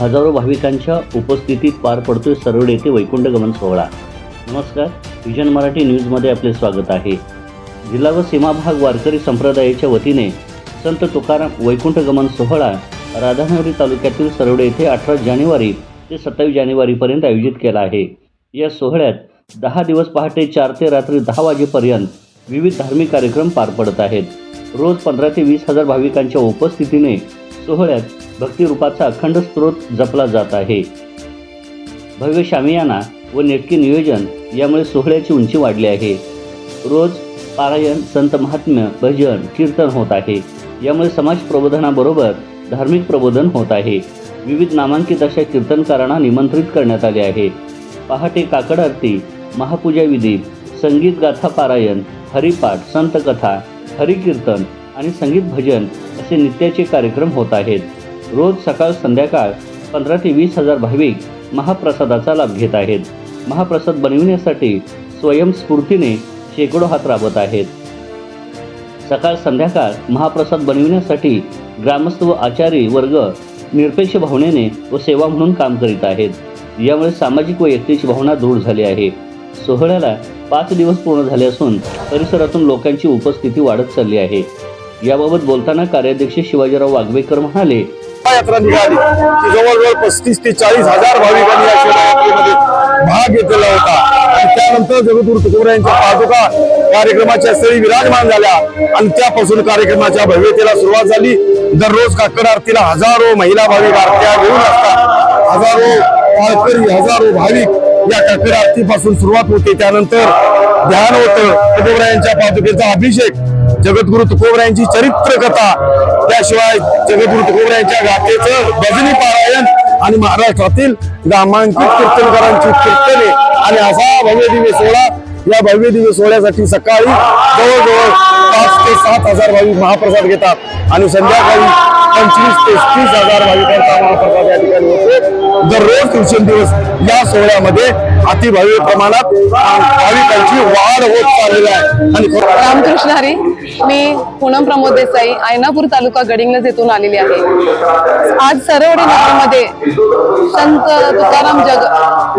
हजारो भाविकांच्या उपस्थितीत पार पडतोय सरवड येथे वैकुंठ गमन सोहळा. नमस्कार विजन मराठी न्यूजमध्ये आपले स्वागत आहे. जिल्हा व सीमाभाग वारकरी संप्रदायाच्या वतीने संत तुकाराम वैकुंठ गमन सोहळा राधानगरी तालुक्यातील सरवडे येथे अठरा जानेवारी ते सत्तावीस जानेवारीपर्यंत आयोजित केला आहे. या सोहळ्यात दहा दिवस पहाटे चार ते रात्री दहा वाजेपर्यंत विविध धार्मिक कार्यक्रम पार पडत आहेत. रोज पंधरा ते वीस हजार भाविकांच्या उपस्थितीने सोहळ्यात भक्तिरूपाचा अखंड स्त्रोत जपला जात आहे. भव्य शामियाना व नेटके नियोजन यामुळे सोहळ्याची उंची वाढली आहे. रोज पारायण संत महात्म्य भजन कीर्तन होत आहे. यामुळे समाज प्रबोधनाबरोबर धार्मिक प्रबोधन होत आहे. विविध नामांकित अशा कीर्तनकारांना निमंत्रित करण्यात आले आहे. पहाटे काकड आरती महापूजा विधी संगीत गाथा पारायण हरिपाठ संतकथा हरिकीर्तन आणि संगीत भजन असे नित्याचे कार्यक्रम होत आहेत. रोज सकाळ संध्याकाळ पंधरा ते वीस हजार भाविक महाप्रसादाचा लाभ घेत आहेत. महाप्रसाद बनविण्यासाठी स्वयंस्फूर्तीने शेकडो हात राबत आहेत. सकाळ संध्याकाळ महाप्रसाद बनविण्यासाठी ग्रामस्थ व आचारी वर्ग निरपेक्ष भावनेने व सेवा म्हणून काम करीत आहेत. यामुळे सामाजिक व एकतेची भावना दृढ झाली आहे. सोहळ्याला पाच दिवस पूर्ण झाले असून परिसरातून लोकांची उपस्थिती वाढत चालली आहे. याबाबत बोलताना कार्याध्यक्ष शिवाजीराव वाघवेकर म्हणाले यात्रा निघाली की जवळजवळ पस्तीस ते चाळीस हजार भाविकांनी या शोभायात्रेमध्ये भाग घेतलेला होता. आणि त्यानंतर जगद्गुरु तुकोबरायांच्या पादुका कार्यक्रमाच्या स्थळी विराजमान झाल्या. आणि त्यापासून कार्यक्रमाच्या भव्यतेला सुरुवात झाली. दररोज काकड आरतीला हजारो महिला भाविक आरत्या घेऊन असतात. हजारो वारकरी हजारो भाविक या काकड आरतीपासून सुरुवात होते. त्यानंतर ध्यान होतं तुकोबरायांच्या पादुकेचा अभिषेक जगद्गुरु तुकोबरायांची चरित्र कथा त्याशिवाय जगद्गुरु तुकोबरायांच्या गाथेचं भजनी पारायण आणि महाराष्ट्रातील नामांकित कीर्तनकारांची कीर्तने आणि असा भव्य दिव्य सोहळा या भव्य दिव्य सोहळ्यासाठी सकाळी जवळजवळ पाच ते सात हजार भाविक महाप्रसाद घेतात आणि संध्याकाळी पंचवीस ते तीस हजार भाविकांचा महाप्रसाद या ठिकाणी होतो. दररोज दिवसेंदिवस या सोहळ्यामध्ये अतिभव्य प्रमाणात भाविकांची वाढ होत चाललेली आहे. आणि रामकृष्ण हरी मी पूनम प्रमोद देसाई आयनापूर तालुका गडिंग्लज येथून आलेली आहे. आज सरवडे नगरमध्ये संत तुकाराम जग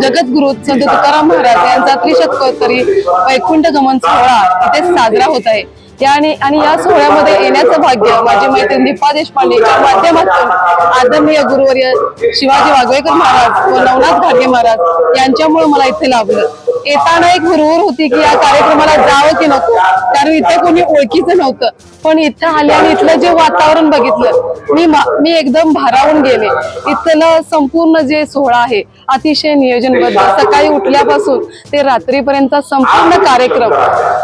जगद्गुरु संत तुकाराम महाराज यांचा त्रिशतकोत्तरी वैकुंठ गमन सोहळा इथे साजरा होत आहे. या आणि या सोहळ्यामध्ये येण्याचं भाग्य माझी मैत्रीण दीपा देशपांडेच्या माध्यमातून आदरणीय गुरुवर्य शिवाजी वाघवेकर महाराज व नवनाथ घाटगे महाराज यांच्यामुळे मला इथे लाभलं. येताना एक हुरहुर होती की या कार्यक्रमाला जावं की नको? कारण इथं कोणी ओळखीचं नव्हतं. पण इथं आले आणि इथलं जे वातावरण बघितलं मी मी एकदम भारावून गेले. इथलं संपूर्ण जे सोहळा आहे अतिशय नियोजनबद्ध. सकाळी उठल्यापासून ते रात्रीपर्यंत संपूर्ण कार्यक्रम.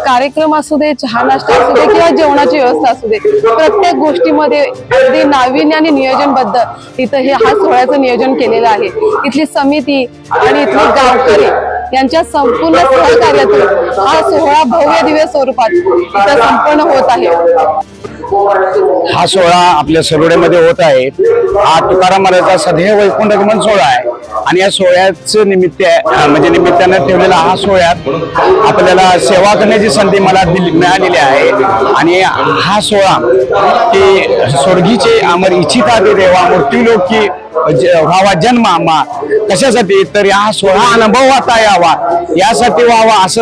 कार्यक्रम असू दे चहा नाश्ता असू दे किंवा जेवणाची व्यवस्था असू दे प्रत्येक गोष्टीमध्ये अगदी नाविन्य आणि नियोजनबद्ध इथं हे हा सोहळ्याचं नियोजन केलेलं आहे. इथली समिती आणि इथले गावकरी यांच्या संपूर्ण सहकार्यातून हा सोहळा भव्य दिव्य स्वरूपात इथं संपन्न होत आहे. हा सोहळा आपल्या सरोड्यामध्ये होत आहे. हा तुकाराम महाराजांचा सदैव वैकुंठ गमन सोहळा आहे. आणि या सोहळ्याचं निमित्त म्हणजे निमित्तानं ठेवलेला हा सोहळ्यात आपल्याला सेवा करण्याची संधी मला दिली मिळालेली आहे. आणि हा सोहळा की स्वर्गीचे अमर इच्छिता ते देवा मृत्यूलोकी की व्हावा जन्म आम्हा. कशासाठी? तर हा सोहळा अनुभवाता यावा. यासाठी व्हावा असं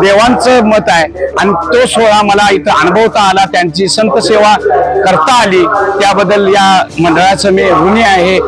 देवांचं मत आहे. आणि तो सोहळा मला इथं अनुभवता आला. त्यांची संत सेवा करता आली. त्याबद्दल या मंडळाचं मी ऋणी आहे.